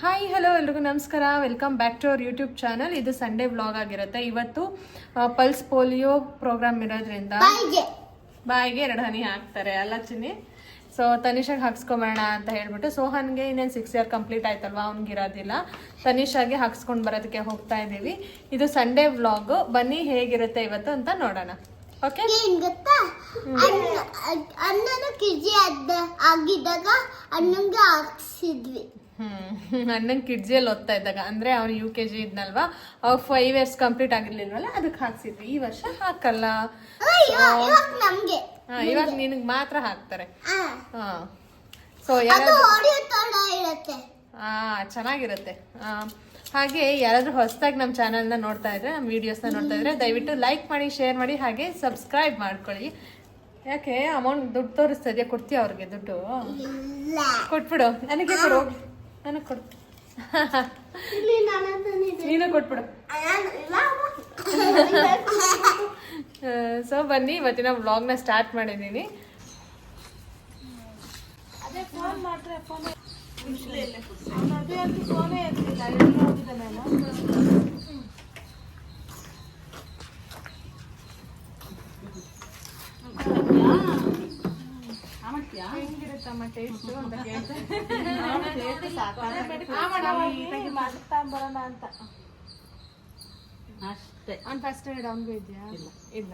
Hi hello ಎಲ್ರಿಗೂ ನಮಸ್ಕಾರ. Welcome back to our YouTube channel ಇದು ಸಂಡೇ ವ್ಲಾಗ್ ಆಗಿರುತ್ತೆ. ಇವತ್ತು ಪಲ್ಸ್ ಪೋಲಿಯೋ ಪ್ರೋಗ್ರಾಮ್ ಇರೋದ್ರಿಂದ ಬಾಯಿಗೆ. ಎರಡು ಹನಿ ಹಾಕ್ತಾರೆ. ಅಲ್ಲ ಚಿನ್ನಿ? ಸೊ ತನಿಷಾಗೆ ಹಾಕ್ಸ್ಕೊಂಬರೋಣ ಅಂತ ಹೇಳ್ಬಿಟ್ಟು ಸೋಹನ್ಗೆ ಇನ್ನೇನು ಸಿಕ್ಸ್ ಇಯರ್ ಕಂಪ್ಲೀಟ್ ಆಯ್ತಲ್ವಾ? ಅವ್ನಿಗೆ ಇರೋದಿಲ್ಲ. ತನಿಷಾಗೆ ಹಾಕ್ಸ್ಕೊಂಡು ಬರೋದಕ್ಕೆ ಹೋಗ್ತಾ ಇದ್ದೀವಿ. ಇದು ಸಂಡೇ ವ್ಲಾಗು ಬನ್ನಿ ಹೇಗಿರುತ್ತೆ ಇವತ್ತು ಅಂತ ನೋಡೋಣ. ಓಕೆ ಅಣ್ಣನ ಕಿಜಿ ಜಿ ಆಗಿದ್ದಾಗ ಅಣ್ಣಂಗೆ ಹಾಕ್ಸಿದ್ವಿ. ಹ್ಮ್. ಅಣ್ಣನ ಕಿಡ್ಜಿಯಲ್ಲಿ ಓದ್ತಾ ಇದ್ದಾಗ ಅಂದ್ರೆ ಅವ್ನು ಯು ಕೆ ಜಿ ಇದ್ನಲ್ವಾ ಅವ್ರು ಫೈವ್ ಇಯರ್ಸ್ ಕಂಪ್ಲೀಟ್ ಆಗಿರ್ಲಿಲ್ವಲ್ಲ ಅದಕ್ಕೆ ಹಾಕ್ಸಿದ್ವಿ. ಈ ವರ್ಷ ಹಾಕಲ್ಲ. ಹಾ, ಇವಾಗ ನಿನಗ್ ಮಾತ್ರ ಹಾಕ್ತಾರೆ. ಹಾ. ಸೊ ಯಾರಾದ್ರೂ ಹಾ ಚೆನ್ನಾಗಿರುತ್ತೆ. ಹಾಗೆ ಯಾರಾದ್ರೂ ಹೊಸದಾಗಿ ನಮ್ಮ ಚಾನಲ್ನ ನೋಡ್ತಾ ಇದ್ರೆ ನಮ್ಮ ವಿಡಿಯೋಸ್ನ ನೋಡ್ತಾ ಇದ್ರೆ ದಯವಿಟ್ಟು ಲೈಕ್ ಮಾಡಿ ಶೇರ್ ಮಾಡಿ ಹಾಗೆ ಸಬ್ಸ್ಕ್ರೈಬ್ ಮಾಡ್ಕೊಳ್ಳಿ. ಯಾಕೆ ಅಮೌಂಟ್ ದುಡ್ಡು ತೋರಿಸ್ತಾ ಇದೆಯಾ? ಕೊಡ್ತೀಯ ಅವ್ರಿಗೆ ದುಡ್ಡು? ಕೊಟ್ಬಿಡು. ನನಗೆ ಕೊಡು. ನನಗೆ ಕೊಡು. ನೀನು ಕೊಟ್ಬಿಡು. ಸೊ ಬನ್ನಿ ಇವತ್ತಿನ ವ್ಲಾಗ್ನ ಸ್ಟಾರ್ಟ್ ಮಾಡಿದ್ದೀನಿ ಟೇಸ್ಟ್ ಅಂತ ಅಷ್ಟೇ. ಅವ್ನು ಫಸ್ಟ್ ಅವನಿಗೂ ಇದೆಯಾ? ಇಲ್ಲ?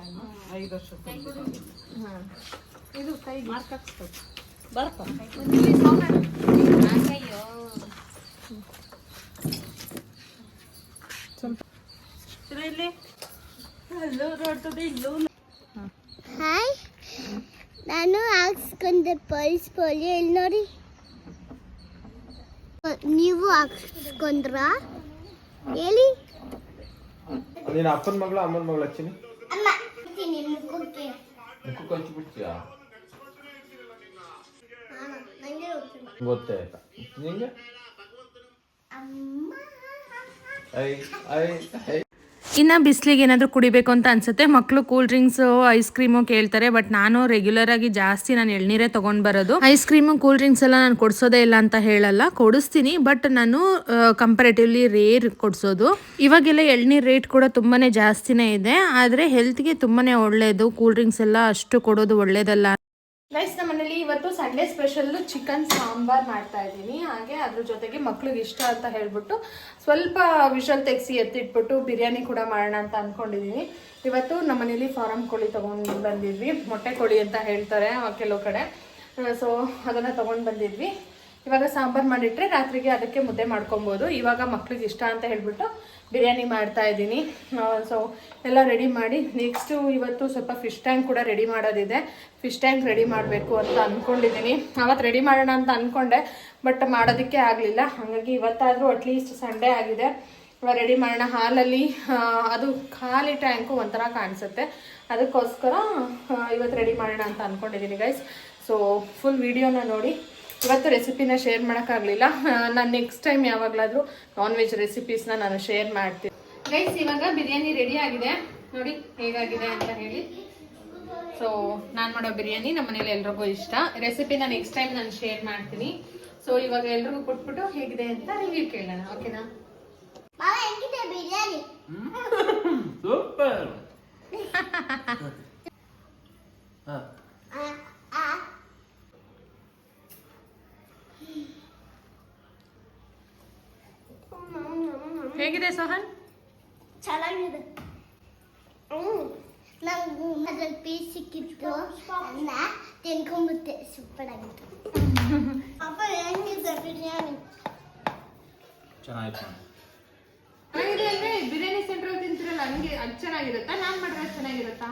ಐದು ವರ್ಷ ಹಾ. ಇದು ಕೈ ಮಾರ್ಕ್ ಹಾಕ್ಸ್ಬೇಕು ಬರ್ತ. ಇಲ್ಲಿ ಅಲ್ಲೂ ರೋಡ್ ಇಲ್ಲೂ ನಾನು ಹಾಕ್ಸ್ಕೊಂಡೆ ಪಲ್ಸ್ ಪೋಲಿ ಇಲ್ಲಿ ನೋಡಿ. ನೀವು ಹಾಕ್ಸ್ಕೊಂಡ್ರ? ಹೇಳಿ. ನೀನು ಅಪ್ಪನ ಮಗಳ ಅಮ್ಮನ ಮಗಳ ಹಚ್ಚಿನಿ. ಅಮ್ಮ ಮುಖಕ್ಕೆ. ಹಚ್ಚಿ ಬಿಡ್ತೀಯಾ. ಗೊತ್ತೇ ಆಯ್ತಾ? ನಿಂಗೆ? ಅಮ್ಮ. ಐ ಐ ಐ. ಇನ್ನು ಬಿಸಿಲಿಗೆ ಏನಾದರೂ ಕುಡಿಬೇಕು ಅಂತ ಅನ್ಸುತ್ತೆ. ಮಕ್ಕಳು ಕೂಲ್ ಡ್ರಿಂಕ್ಸು, ಐಸ್ ಕ್ರೀಮು ಕೇಳ್ತಾರೆ, ಬಟ್ ನಾನು ರೆಗ್ಯುಲರ್ ಆಗಿ ಜಾಸ್ತಿ ನಾನು ಎಳ್ನೀರೇ ತೊಗೊಂಡು ಬರೋದು. ಐಸ್ ಕ್ರೀಮು, ಕೂಲ್ ಡ್ರಿಂಕ್ಸ್ ಎಲ್ಲ ನಾನು ಕೊಡಿಸೋದೇ ಇಲ್ಲ ಅಂತ ಹೇಳಲ್ಲ. ಕೊಡಿಸ್ತೀನಿ, ಬಟ್ ನಾನು ಕಂಪರೇಟಿವ್ಲಿ ರೇರ್ ಕೊಡಿಸೋದು. ಇವಾಗೆಲ್ಲ ಎಳ್ನೀರು ರೇಟ್ ಕೂಡ ತುಂಬಾ ಜಾಸ್ತಿನೇ ಇದೆ. ಆದರೆ ಹೆಲ್ತ್ಗೆ ತುಂಬಾ ಒಳ್ಳೆಯದು ಕೂಲ್ ಡ್ರಿಂಕ್ಸ್ ಎಲ್ಲ ಅಷ್ಟು ಕೊಡೋದು ಒಳ್ಳೇದಲ್ಲ ಗೈಸ್ ನಮ್ಮ ಮನೇಲಿ ಇವತ್ತು ಸಂಡೇ ಸ್ಪೆಷಲ್ಲು ಚಿಕನ್ ಸಾಂಬಾರ್ ಮಾಡ್ತಾ ಇದ್ದೀನಿ. ಹಾಗೆ ಅದ್ರ ಜೊತೆಗೆ ಮಕ್ಳಿಗೆ ಇಷ್ಟ ಅಂತ ಹೇಳ್ಬಿಟ್ಟು ಸ್ವಲ್ಪ ವಿಷಲ್ ತೆಗೆಸಿ ಎತ್ತಿಟ್ಬಿಟ್ಟು ಬಿರಿಯಾನಿ ಕೂಡ ಮಾಡೋಣ ಅಂತ ಅಂದ್ಕೊಂಡಿದ್ದೀನಿ ಇವತ್ತು ನಮ್ಮ ಮನೇಲಿ ಫಾರಂ ಕೋಳಿ ತೊಗೊಂಡು ಬಂದಿದ್ವಿ. ಮೊಟ್ಟೆ ಕೋಳಿ ಅಂತ ಹೇಳ್ತಾರೆ ಕೆಲವು ಕಡೆ. ಸೊ ಅದನ್ನು ತೊಗೊಂಡು ಬಂದಿದ್ವಿ. ಇವಾಗ ಸಾಂಬಾರು ಮಾಡಿಟ್ರೆ ರಾತ್ರಿಗೆ ಅದಕ್ಕೆ ಮುದ್ದೆ ಮಾಡ್ಕೊಬೋದು. ಇವಾಗ ಮಕ್ಳಿಗೆ ಇಷ್ಟ ಅಂತ ಹೇಳ್ಬಿಟ್ಟು ಬಿರಿಯಾನಿ ಮಾಡ್ತಾ ಇದ್ದೀನಿ. ಸೊ ಎಲ್ಲ ರೆಡಿ ಮಾಡಿ ನೆಕ್ಸ್ಟು ಇವತ್ತು ಸ್ವಲ್ಪ ಫಿಶ್ ಟ್ಯಾಂಕ್ ಕೂಡ ರೆಡಿ ಮಾಡೋದಿದೆ. ಫಿಶ್ ಟ್ಯಾಂಕ್ ರೆಡಿ ಮಾಡಬೇಕು ಅಂತ ಅಂದ್ಕೊಂಡಿದ್ದೀನಿ ಅವತ್ತು ರೆಡಿ ಮಾಡೋಣ ಅಂತ ಅಂದ್ಕೊಂಡೆ ಬಟ್ ಮಾಡೋದಕ್ಕೆ ಆಗಲಿಲ್ಲ. ಹಾಗಾಗಿ ಇವತ್ತಾದರೂ ಅಟ್ಲೀಸ್ಟ್ ಸಂಡೇ ಆಗಿದೆ. ರೆಡಿ ಮಾಡೋಣ. ಹಾಲಲ್ಲಿ ಅದು ಖಾಲಿ ಟ್ಯಾಂಕು ಒಂಥರ ಕಾಣಿಸುತ್ತೆ. ಅದಕ್ಕೋಸ್ಕರ ಇವತ್ತು ರೆಡಿ ಮಾಡೋಣ ಅಂತ ಅಂದ್ಕೊಂಡಿದ್ದೀನಿ ಗೈಸ್ ಸೊ ಫುಲ್ ವಿಡಿಯೋನ ನೋಡಿ. ಇವತ್ತು ರೆಸಿಪಿನ ಶೇರ್ ಮಾಡೋಕ್ಕಾಗಲಿಲ್ಲ. ನಾನು ನೆಕ್ಸ್ಟ್ ಟೈಮ್ ಯಾವಾಗಲಾದರೂ ನಾನ್ ವೆಜ್ ರೆಸಿಪೀಸ್ನ ನಾನು ಶೇರ್ ಮಾಡ್ತೀನಿ. ಗೈಸ್ ಇವಾಗ ಬಿರಿಯಾನಿ ರೆಡಿ ಆಗಿದೆ. ನೋಡಿ ಹೇಗಾಗಿದೆ ಅಂತ ಹೇಳಿ. ಸೊ ನಾನು ಮಾಡೋ ಬಿರಿಯಾನಿ ನಮ್ಮ ಮನೇಲಿ ಎಲ್ರಿಗೂ ಇಷ್ಟ. ರೆಸಿಪಿನ ನೆಕ್ಸ್ಟ್ ಟೈಮ್ ನಾನು ಶೇರ್ ಮಾಡ್ತೀನಿ. ಸೊ ಇವಾಗ ಎಲ್ರಿಗೂ ಕೊಟ್ಬಿಟ್ಟು ಹೇಗಿದೆ ಅಂತ ರಿವ್ಯೂ ಕೇಳೋಣ. ಓಕೆನಾ ಬಿರಿಯಾನಿ? ಸೂಪರ್ ಆ, ಆ. ಹೇಗಿದೆ ಸೋಹನ್? ಚೆನ್ನಾಗಿದೆ. ಹ್ಮ್. ನಂಗೆ ಅದ್ರಲ್ಲಿ ಪೀಸ್ ಸಿಕ್ಕಿತ್ತು. ಅನ್ನ ತಿನ್ಕೊಂಡ್ಬಿಟ್ಟೆ ಸೂಪರ್ ಆಗಿತ್ತು. ಅಪ್ಪ ಹೆಂಗಿದೆ ಬಿರಿಯಾನಿ? ಚೆನ್ನಾಯ್ತು ಚೆನ್ನಾಗಿದೆ ಅಂದ್ರೆ ಬಿರಿಯಾನಿ ಸೆಂಟ್ರಲ್ಲಿ ತಿಂತಿರಲ್ಲ ಹಂಗೆ ಅದು ಚೆನ್ನಾಗಿರುತ್ತಾ? ನಾನು ಮಾಡಿದ್ರೆ ಚೆನ್ನಾಗಿರುತ್ತಾ?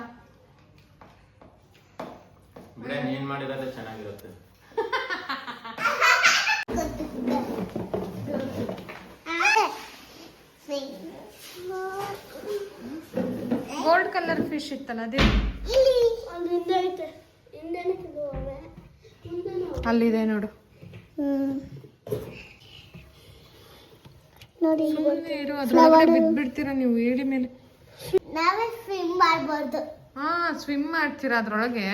ಬಿರಿಯಾನಿ ಏನ್ ಮಾಡಿರೋದೇ ಚೆನ್ನಾಗಿರುತ್ತೆ ಗೋಲ್ಡ್ ಕಲರ್ ಫಿಶ್ ಇತ್ತಲ್ಲ ಅದೇ? ಅಲ್ಲಿದೆ ನೋಡು. ನೋಡಿ ಇರು ಅದ್ರೊಳಗಡೆ ಬಿದ್ಬಿಡ್ತೀರಾ ನೀವು ಏಡಿ ಮೇಲೆ. ನಾವೇ ಸ್ವಿಮ್ ಹಾ ಸ್ವಿಮ್ ಮಾಡ್ತೀರಾ ಅದ್ರೊಳಗೆ?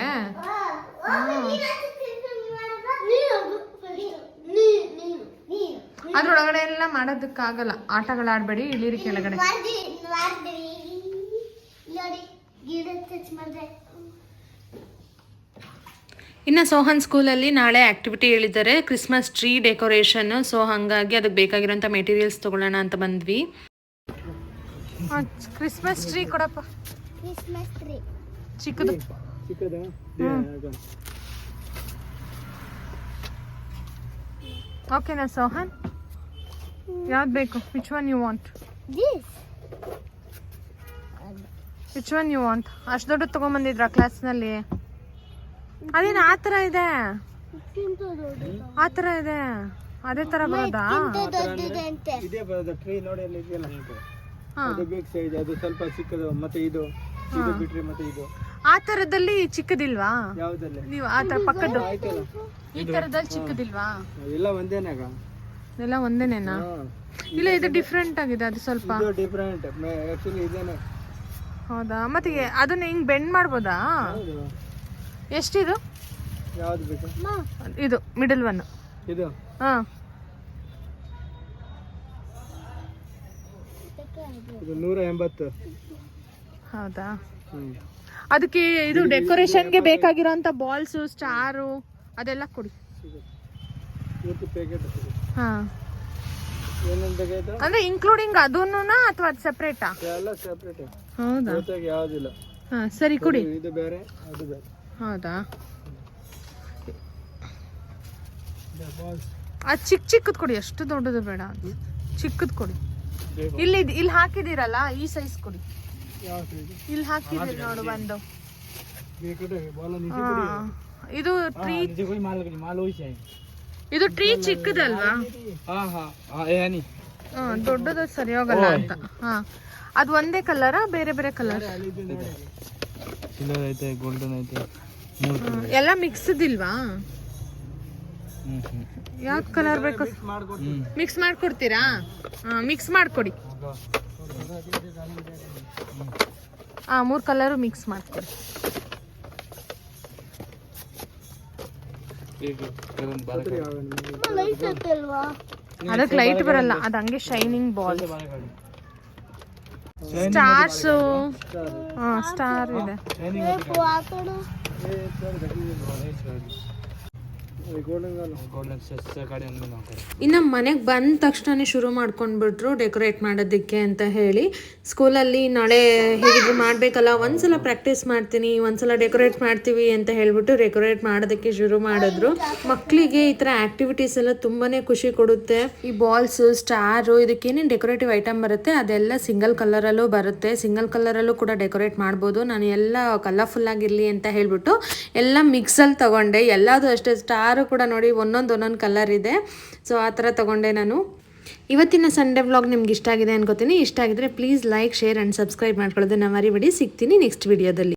ಅದ್ರೊಳಗಡೆ ಎಲ್ಲ ಮಾಡೋದಕ್ಕಾಗಲ್ಲ. ಆಟಗಳಾಡಬೇಡಿ ಇಳಿರಿ ಕೆಳಗಡೆ. ಇನ್ನು ಸೋಹನ್ ಸ್ಕೂಲಲ್ಲಿ ನಾಳೆ ಆಕ್ಟಿವಿಟಿ ಹೇಳಿದ್ದಾರೆ. Christmas tree decoration. ಸೊ ಹಾಗಾಗಿ ಅದಕ್ಕೆ ಬೇಕಾಗಿರೋಂಥ ಮೆಟೀರಿಯಲ್ಸ್ ತಗೊಳ್ಳೋಣ ಅಂತ ಬಂದ್ವಿ. ಕ್ರಿಸ್ಮಸ್ ಟ್ರೀ ಕೊಡಪ್ಪ. Christmas tree. ಚಿಕ್ಕದು. ಓಕೆನಾ ಸೋಹನ್? ಯಾವ್ದು ಬೇಕು? Which one you want this which one you want ಅಷ್ಟು ದೊಡ್ಡದು ತೊಗೊಂಬಂದಿದ್ರ ಕ್ಲಾಸ್ನಲ್ಲಿ ಅದೇನು ಆ ಥರ ಇದೆ? ಆ ಥರ ಇದೆ? ಅದೇ ಥರ ಬರೋದಾ? ಇದೇ ಬರೋದು ಟ್ರೀ ನೋಡಿ ಅಲ್ಲಿ ಇದೆಯಲ್ಲ? ಅದು ಬಿಗ್ ಸೈಜ್ ಅದು ಸ್ವಲ್ಪ ಚಿಕ್ಕದು ಮತ್ತೆ ಇದು. ಇದು ಬಿಟ್ರೆ ಮತ್ತೆ ಇದು. ಆ ತರದಲ್ಲಿ ಚಿಕ್ಕದಿಲ್ವಾ? ಯಾವ್ದಲ್ಲಿ? ನೀವು ಆ ಥರ ಪಕ್ಕದ್ದು. ಆಯ್ತಲ್ಲ. ಈ ತರದಲ್ಲಿ ಚಿಕ್ಕದಿಲ್ವಾ? ಎಲ್ಲ ಒಂದೇನಾಗ ಎಲ್ಲ ಒಂದೇನೇನಾ? ಇಲ್ಲ ಇದು ಡಿಫ್ರೆಂಟ್ ಆಗಿದೆ ಅದು ಸ್ವಲ್ಪ. ಇದು ಡಿಫ್ರೆಂಟ್ ಆಕ್ಚುಲಿ ಇದೇನೆ. ಹೌದಾ? ಮತ್ತೆ ಅದನ್ನ ಹಿಂಗ್ ಬೆಂಡ್ ಮಾಡ್ಬೋದಾ? ಎಷ್ಟಿದು? ಯಾವ್ದು ಬೇಕು? ಇದು ಮಿಡಲ್ ಒನ್ ಇದು. ಹಾ. ಇದು ನೂರ ಎಂಬತ್ತು. ಹೌದಾ? ಅದಕ್ಕೆ ಇದು ಡೆಕೋರೇಷನ್ಗೆ ಬೇಕಾಗಿರೋಂಥ ಬಾಲ್ಸು ಸ್ಟಾರು ಅದೆಲ್ಲ ಕೊಡಿ. ಹಾ. ಏನೇನು ಬೇಕಾಯ್ತು ಅಂದ್ರೆ ಇನ್ಕ್ಲೂಡಿಂಗ್ ಅದನ್ನು ಅಥವಾ ಅದು ಸೆಪ್ರೇಟಾ ಎಲ್ಲ ಸೆಪ್ರೇಟ್ ಹೌದಾ? ಜೊತೆಗೆ ಯಾವ್ದಿಲ್ಲ. ಹಾ ಸರಿ ಕೊಡಿ. ಇದು ಬೇರೆ ಅದು ಬೇರೆ. ಹೌದಾ? ಅದು ಚಿಕ್ಕ ಚಿಕ್ಕದ್ ಕೊಡಿ ಅಷ್ಟು ದೊಡ್ಡದು ಬೇಡ ಅದು ಚಿಕ್ಕದ್ ಕೊಡಿ. ಇಲ್ಲಿ ಇಲ್ಲಿ ಹಾಕಿದಿರಲ್ಲ ಈ ಸೈಜ್ ಕೊಡಿ. ಇಲ್ಲಿ ಹಾಕಿದಿರಿ ನೋಡು ಬಂದು. ಇದು ಟ್ರೀ ಇದು ಟ್ರೀ ಚಿಕ್ಕದಲ್ವಾ? ದೊಡ್ಡದು ಸರಿ ಹೋಗಲ್ಲ ಅಂತ. ಹಾ. ಅದು ಒಂದೇ ಕಲರಾ ಬೇರೆ ಬೇರೆ ಕಲರ್ ಸಿಲ್ವರ್ ಐತೆ ಗೋಲ್ಡನ್ ಐತೆ. ಎಲ್ಲ ಮಿಕ್ಸ್ ಇಲ್ವಾ? ಯಾವ ಕಲರ್ ಬೇಕು? ಮಿಕ್ಸ್ ಮಾಡ್ಕೊಡ್ತೀರಾ? ಮಿಕ್ಸ್ ಮಾಡ್ಕೊಡಿ. ಹಾಂ ಮೂರು ಕಲರು ಮಿಕ್ಸ್ ಮಾಡ್ಕೊಡಿ. ಅದಕ್ಕೆ ಲೈಟ್ ಬರಲ್ಲ ಅದು ಹಂಗೆ ಶೈನಿಂಗ್ ಬಾಲ್ ಸ್ಟಾರ್ಸು ಹಾ ಸ್ಟಾರ್ ಇದೆ ಬೇಕು ಆ ಕಡೆ ಇನ್ನು ಮನೆಗೆ ಬಂದ ತಕ್ಷಣ ಶುರು ಮಾಡ್ಕೊಂಡ್ಬಿಟ್ರು ಡೆಕೋರೇಟ್ ಮಾಡೋದಕ್ಕೆ ಅಂತ ಹೇಳಿ. ಸ್ಕೂಲಲ್ಲಿ ನಾಳೆ ಹೇಗಿದ್ರು ಮಾಡಬೇಕಲ್ಲ, ಒಂದ್ಸಲ ಪ್ರಾಕ್ಟೀಸ್ ಮಾಡ್ತೀನಿ, ಒಂದ್ಸಲ ಡೆಕೋರೇಟ್ ಮಾಡ್ತೀವಿ ಅಂತ ಹೇಳ್ಬಿಟ್ಟು ಡೆಕೋರೇಟ್ ಮಾಡೋದಕ್ಕೆ ಶುರು ಮಾಡಿದ್ರು. ಮಕ್ಕಳಿಗೆ ಈ ಥರ ಆ್ಯಕ್ಟಿವಿಟೀಸ್ ಎಲ್ಲ ತುಂಬಾ ಖುಷಿ ಕೊಡುತ್ತೆ. ಈ ಬಾಲ್ಸು, ಸ್ಟಾರು ಇದಕ್ಕೇನೇನು ಡೆಕೋರೇಟಿವ್ ಐಟಮ್ ಬರುತ್ತೆ, ಅದೆಲ್ಲ ಸಿಂಗಲ್ ಕಲರಲ್ಲೂ ಬರುತ್ತೆ. ಸಿಂಗಲ್ ಕಲರಲ್ಲೂ ಕೂಡ ಡೆಕೋರೇಟ್ ಮಾಡ್ಬೋದು. ನಾನು ಎಲ್ಲ ಕಲರ್ಫುಲ್ ಆಗಿರಲಿ ಅಂತ ಹೇಳ್ಬಿಟ್ಟು ಎಲ್ಲ ಮಿಕ್ಸಲ್ಲಿ ತಗೊಂಡೆ. ಎಲ್ಲದೂ ಅಷ್ಟೇ, ಸ್ಟಾರು ಕೂಡ ನೋಡಿ, ಒಂದೊಂದು ಒಂದೊಂದು ಕಲರ್ ಇದೆ. ಸೊ ಆ ಥರ ತಗೊಂಡೆ ನಾನು. ಇವತ್ತಿನ ಸಂಡೇ ವ್ಲಾಗ್ ನಿಮ್ಗೆ ಇಷ್ಟ ಆಗಿದೆ ಅನ್ಕೋತೀನಿ. ಇಷ್ಟ ಆಗಿದ್ರೆ please like share and subscribe ಮಾಡ್ಕೊಳ್ಳೋದನ್ನ ಮರಿಬೇಡಿ. ಸಿಗ್ತೀನಿ ನೆಕ್ಸ್ಟ್ ವಿಡಿಯೋದಲ್ಲಿ